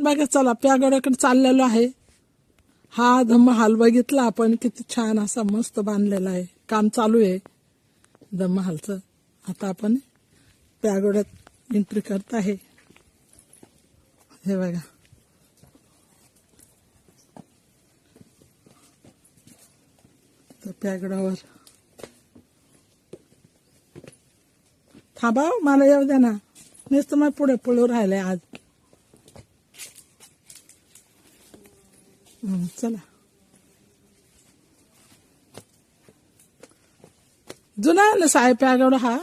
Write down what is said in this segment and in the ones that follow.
बघा चला प्यागडाकडे चाललेलो आहे. हा धम्म हाल बघितला आपण किती छान असा मस्त बांधलेला आहे. काम चालू आहे. धम्म हालचं. आता आपण प्यागोड्यात एंट्री करत आहे. हे बघा. तर प्यागडावर थांबा हो, मला येऊ द्या ना. नुसतं मग पुढे पळू राहिले आज. चला. जुना आहे ना साहेब प्यागोडा हा?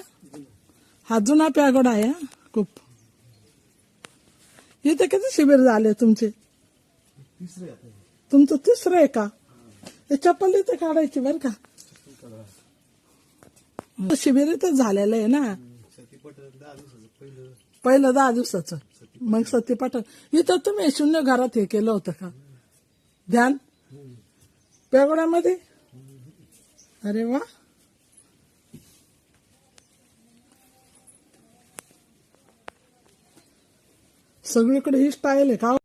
हा जुना प्यागोडा आहे हा, खूप. इथे किती शिबिर झाले तुमचे? तुमचं तिसरं आहे का? हे चप्पल इथे काढायची बरं का? शिबिर इथे झालेलं आहे ना? पहिलं दहा दिवसाचं. मग सती पाठव इथं तुम्ही शून्य घरात हे केलं होतं का? ध्यान? पेगोड्यामध्ये अरे वा सगळीकडे ही स्टाईल आहे, का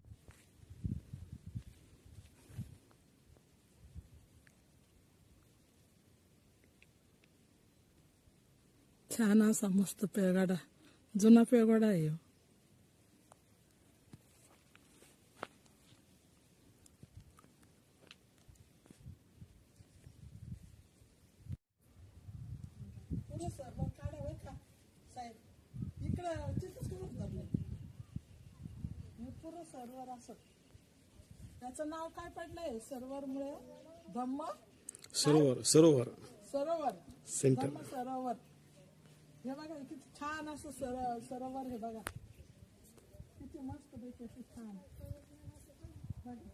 छान असा मस्त पेगाडा, जुना पेगाडा आहे इकडं तिथंच. हे पुरं सर्वर असं. त्याचं नाव काय पडलंय? सर्व्हरमुळे धम्म? सरोवर सरोवर. सरोवर. सेंटर धम्म सरोवर. हे बघा हे किती छान असं सर सरोवर हे बघा. किती मस्त पैकी असं छान. बघा.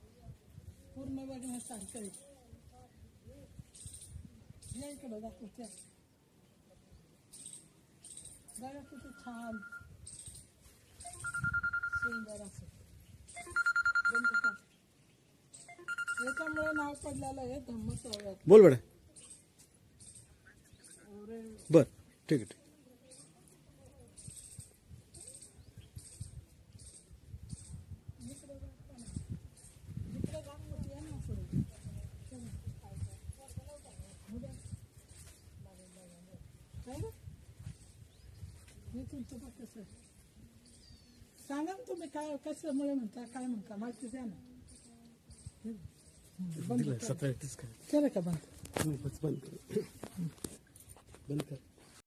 पूर्ण बघण्यासारखं आहे. या इकडं दाखवते बघा किती छान सुंदर असं बंद कर. याच्यामुळे नाव पडलेलं आहे धम्म सोहळ्यात बोल बडा बर ठीक आहे ठीक इकडे जाऊन मग या ना असं. काय रे? हे तुमचं बघ कसं आहे. सांगा ना तुम्ही काय कशामुळे म्हणता काय म्हणता माहिती द्या ना बंद आहे सतरा एकतीस काय केलं का बंद बंद कर बंद कर